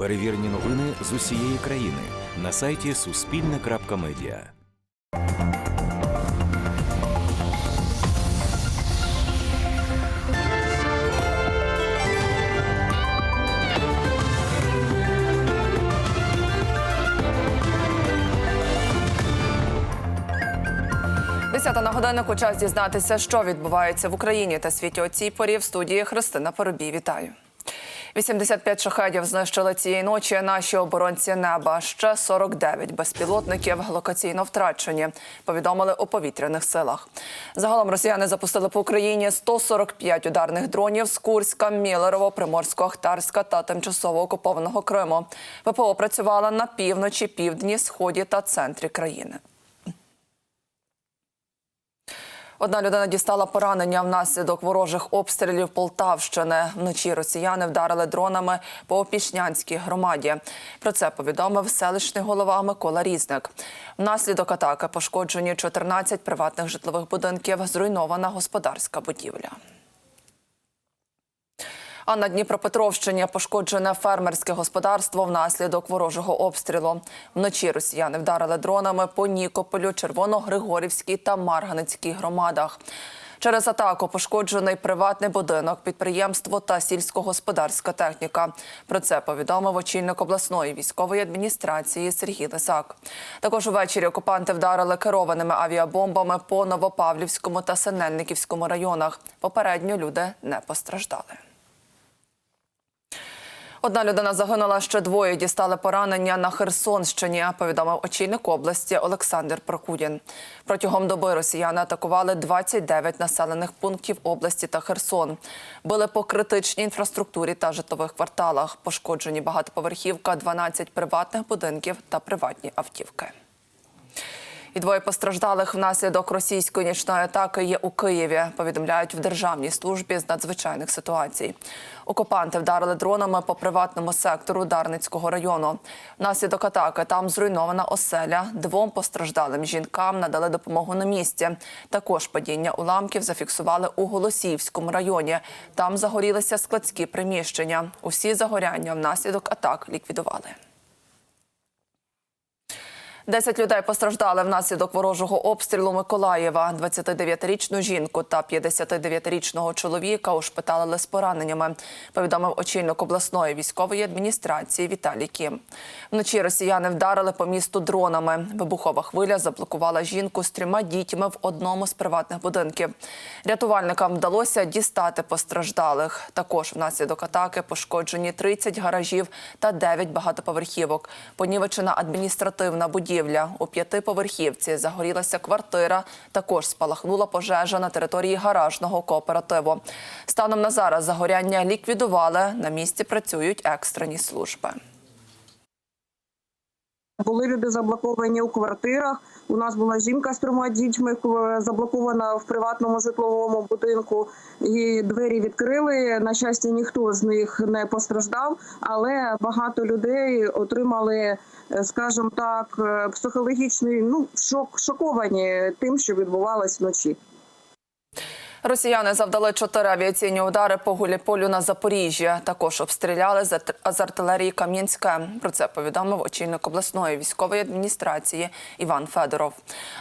Перевірені новини з усієї країни на сайті Суспільне.Медіа. Десята на годиннику час дізнатися, що відбувається в Україні та світі о цій порі в студії Христина Поробій. Вітаю. 85 шахедів знищили цієї ночі наші оборонці неба. Ще 49 безпілотників локаційно втрачені. Повідомили у повітряних силах. Загалом росіяни запустили по Україні 145 ударних дронів з Курська, Мілерово, Приморсько-Ахтарська та тимчасово окупованого Криму. ППО працювала на півночі, півдні, сході та центрі країни. Одна людина дістала поранення внаслідок ворожих обстрілів Полтавщини. Вночі росіяни вдарили дронами по Опішнянській громаді. Про це повідомив селищний голова Микола Різник. Внаслідок атаки пошкоджені 14 приватних житлових будинків, зруйнована господарська будівля. А на Дніпропетровщині пошкоджене фермерське господарство внаслідок ворожого обстрілу. Вночі росіяни вдарили дронами по Нікополю, Червоногригорівській та Марганицькій громадах. Через атаку пошкоджений приватний будинок, підприємство та сільськогосподарська техніка. Про це повідомив очільник обласної військової адміністрації Сергій Лисак. Також увечері окупанти вдарили керованими авіабомбами по Новопавлівському та Синельниківському районах. Попередньо люди не постраждали. Одна людина загинула, ще двоє дістали поранення на Херсонщині. Повідомив очільник області Олександр Прокудін. Протягом доби росіяни атакували 29 населених пунктів області та Херсон. Били по критичній інфраструктурі та житлових кварталах. Пошкоджені багатоповерхівка, 12 приватних будинків та приватні автівки. І двоє постраждалих внаслідок російської нічної атаки є у Києві. Повідомляють в державній службі з надзвичайних ситуацій. Окупанти вдарили дронами по приватному сектору Дарницького району. Внаслідок атаки там зруйнована оселя. Двом постраждалим жінкам надали допомогу на місці. Також падіння уламків зафіксували у Голосіївському районі. Там загорілися складські приміщення. Усі загоряння внаслідок атак ліквідували. Десять людей постраждали внаслідок ворожого обстрілу Миколаєва. 29-річну жінку та 59-річного чоловіка ушпиталили з пораненнями. Повідомив очільник обласної військової адміністрації Віталій Кім. Вночі росіяни вдарили по місту дронами. Вибухова хвиля заблокувала жінку з трьома дітьми в одному з приватних будинків. Рятувальникам вдалося дістати постраждалих. Також внаслідок атаки пошкоджені 30 гаражів та 9 багатоповерхівок. Понівечена адміністративна будівля. У п'ятиповерхівці загорілася квартира. Також спалахнула пожежа на території гаражного кооперативу. Станом на зараз загоряння ліквідували. На місці працюють екстрені служби. Були люди заблоковані у квартирах. У нас була жінка з трьома дітьми заблокована в приватному житловому будинку. І двері відкрили. На щастя, ніхто з них не постраждав, але багато людей отримали, скажімо так, е, психологічний ну шок, шоковані тим, що відбувалось вночі. Росіяни завдали чотири авіаційні удари по Гуліполю на Запоріжжі. Також обстріляли з ар- артилерії Кам'янське. Про це повідомив очільник обласної військової адміністрації Іван Федоров.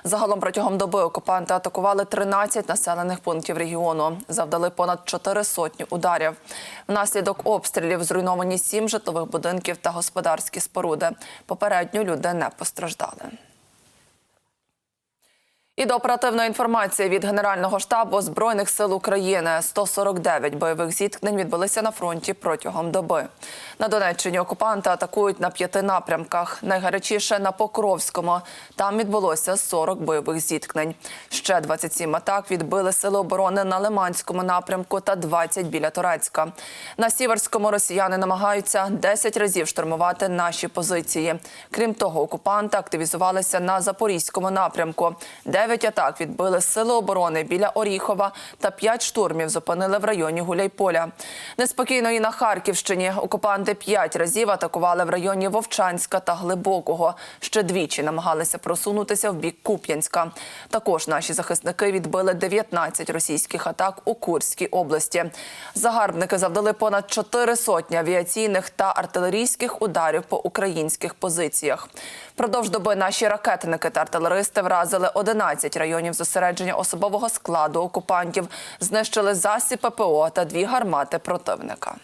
Загалом протягом доби окупанти атакували 13 населених пунктів регіону. Завдали понад чотири сотні ударів. Внаслідок обстрілів зруйновані сім житлових будинків та господарські споруди. Попередньо люди не постраждали. І до оперативної інформації від Генерального штабу Збройних сил України 149 бойових зіткнень відбулися на фронті протягом доби. На Донеччині окупанти атакують на п'яти напрямках. Найгарячіше на Покровському. Там відбулося 40 бойових зіткнень. Ще 27 атак відбили сили оборони на Лиманському напрямку та 20 біля Турецька. На Сіверському росіяни намагаються 10 разів штурмувати наші позиції. Крім того, окупанти активізувалися на Запорізькому напрямку. 9 Дев'ять атак відбили сили оборони біля Оріхова та п'ять штурмів зупинили в районі Гуляйполя. Неспокійно і на Харківщині окупанти п'ять разів атакували в районі Вовчанська та Глибокого. Ще двічі намагалися просунутися в бік Куп'янська. Також наші захисники відбили 19 російських атак у Курській області. Загарбники завдали понад чотири сотні авіаційних та артилерійських ударів по українських позиціях. Впродовж доби наші ракетники та артилеристи вразили 11 районів зосередження особового складу окупантів, знищили засіб ППО та дві гармати противника.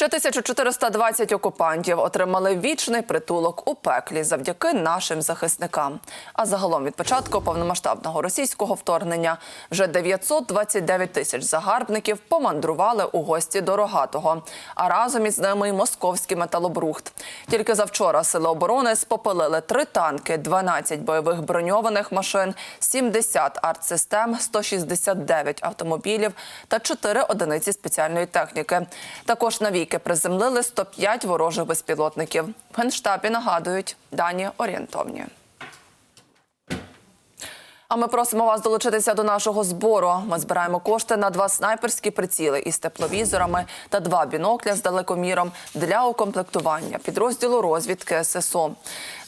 Ще 1420 окупантів отримали вічний притулок у пеклі завдяки нашим захисникам. А загалом від початку повномасштабного російського вторгнення вже 929 тисяч загарбників помандрували у гості до Рогатого, а разом із ними й московський металобрухт. Тільки завчора сили оборони спопилили три танки, 12 бойових броньованих машин, 70 артсистем, 169 автомобілів та 4 одиниці спеціальної техніки. Також навіки приземлили 105 ворожих безпілотників. В генштабі нагадують дані орієнтовні. А ми просимо вас долучитися до нашого збору. Ми збираємо кошти на два снайперські приціли із тепловізорами та два бінокля з далекоміром для укомплектування підрозділу розвідки ССО.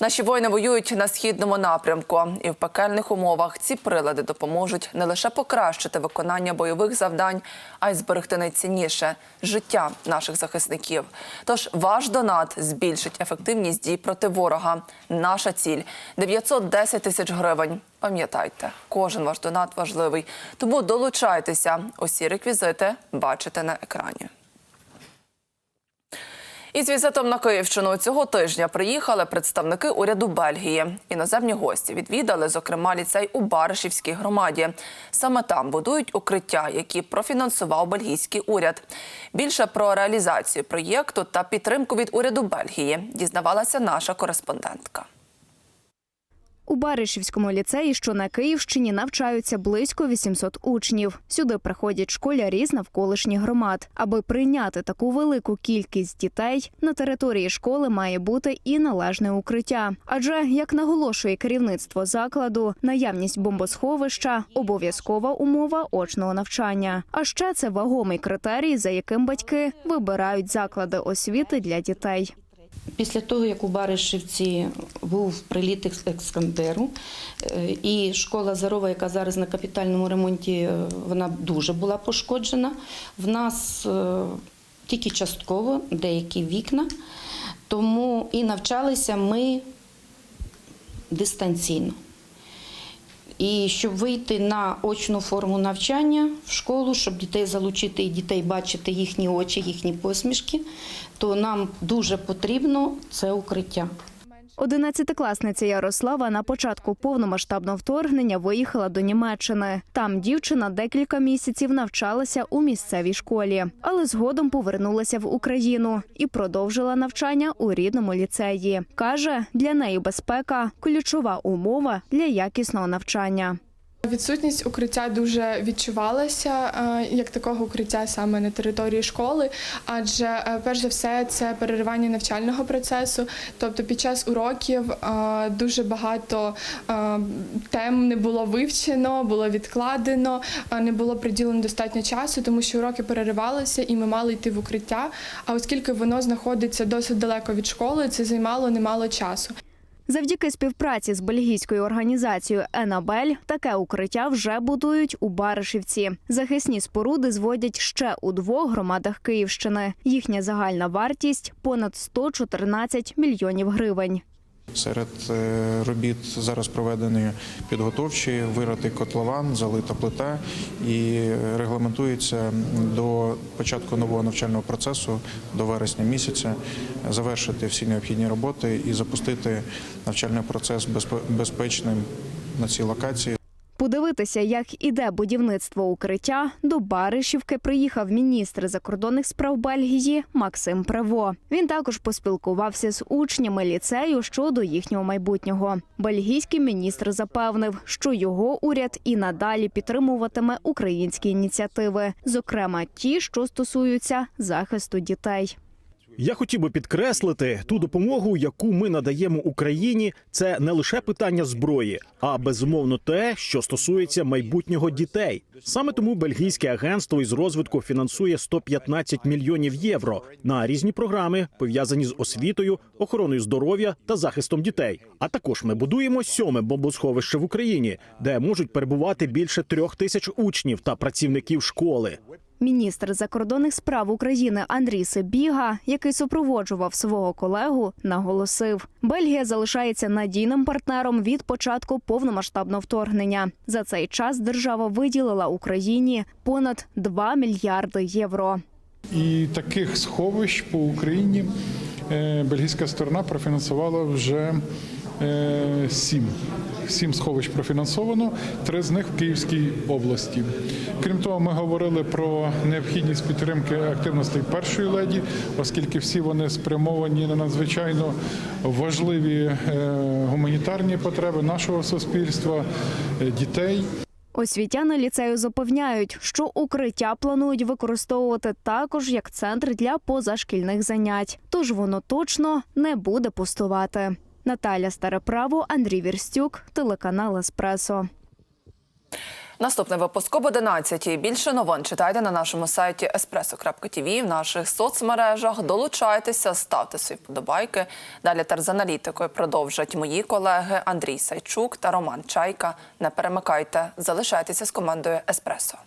Наші воїни воюють на східному напрямку, і в пекельних умовах ці прилади допоможуть не лише покращити виконання бойових завдань, а й зберегти найцінніше життя наших захисників. Тож ваш донат збільшить ефективність дій проти ворога. Наша ціль 910 тисяч гривень. Пам'ятайте, кожен ваш донат важливий. Тому долучайтеся. Усі реквізити бачите на екрані. Із візитом на Київщину цього тижня приїхали представники уряду Бельгії. Іноземні гості відвідали, зокрема, ліцей у Баришівській громаді. Саме там будують укриття, які профінансував бельгійський уряд. Більше про реалізацію проєкту та підтримку від уряду Бельгії дізнавалася наша кореспондентка. У Баришівському ліцеї, що на Київщині, навчаються близько 800 учнів. Сюди приходять школярі з навколишніх громад. Аби прийняти таку велику кількість дітей, на території школи має бути і належне укриття. Адже, як наголошує керівництво закладу, наявність бомбосховища обов'язкова умова очного навчання. А ще це вагомий критерій, за яким батьки вибирають заклади освіти для дітей. Після того, як у Баришівці був приліт екс- Ескандеру, е, і школа Зарова, яка зараз на капітальному ремонті, е, вона дуже була пошкоджена. В нас е, тільки частково деякі вікна, тому і навчалися ми дистанційно. І щоб вийти на очну форму навчання в школу, щоб дітей залучити і дітей бачити їхні очі, їхні посмішки, то нам дуже потрібно це укриття. Одинадцятикласниця Ярослава на початку повномасштабного вторгнення виїхала до Німеччини. Там дівчина декілька місяців навчалася у місцевій школі, але згодом повернулася в Україну і продовжила навчання у рідному ліцеї. каже, для неї безпека ключова умова для якісного навчання. Відсутність укриття дуже відчувалася е, як такого укриття саме на території школи, адже е, перш за все це переривання навчального процесу. Тобто під час уроків е, дуже багато тем не було вивчено, було відкладено, не було приділено достатньо часу, тому що уроки переривалися і ми мали йти в укриття. А оскільки воно знаходиться досить далеко від школи, це займало немало часу. Завдяки співпраці з бельгійською організацією Енабель таке укриття вже будують у Баришівці. Захисні споруди зводять ще у двох громадах Київщини. Їхня загальна вартість понад 114 мільйонів гривень. Серед е, робіт зараз проведені підготовчі, вирати котлован, залита плита і регламентується до початку нового навчального процесу до вересня місяця завершити всі необхідні роботи і запустити навчальний процес безпе- безпечним на цій локації. Подивитися, як іде будівництво укриття, до Баришівки приїхав міністр закордонних справ Бельгії Максим Прево. Він також поспілкувався з учнями ліцею щодо їхнього майбутнього. Бельгійський міністр запевнив, що його уряд і надалі підтримуватиме українські ініціативи, зокрема ті, що стосуються захисту дітей. Я хотів би підкреслити ту допомогу, яку ми надаємо Україні. Це не лише питання зброї, а безумовно те, що стосується майбутнього дітей. Саме тому бельгійське агентство із розвитку фінансує 115 мільйонів євро на різні програми, пов'язані з освітою, охороною здоров'я та захистом дітей. А також ми будуємо сьоме бомбосховище в Україні, де можуть перебувати більше трьох тисяч учнів та працівників школи. Міністр закордонних справ України Андрій Сибіга, який супроводжував свого колегу, наголосив: Бельгія залишається надійним партнером від початку повномасштабного вторгнення. За цей час держава виділила Україні понад 2 мільярди євро. І таких сховищ по Україні е, бельгійська сторона профінансувала вже сім. Сім сховищ профінансовано, три з них в Київській області. Крім того, ми говорили про необхідність підтримки активностей першої леді, оскільки всі вони спрямовані на надзвичайно важливі е, гуманітарні потреби нашого суспільства, е, дітей. Освітяни ліцею запевняють, що укриття планують використовувати також як центр для позашкільних занять. Тож воно точно не буде пустувати. Наталя Стареправо, Андрій Вірстюк, телеканал Еспресо. Наступний випуск об 11. Більше новин читайте на нашому сайті espresso.tv, в наших соцмережах. Долучайтеся, ставте свої вподобайки. Далі з аналітикою продовжать мої колеги Андрій Сайчук та Роман Чайка. Не перемикайте, залишайтеся з командою Еспресо.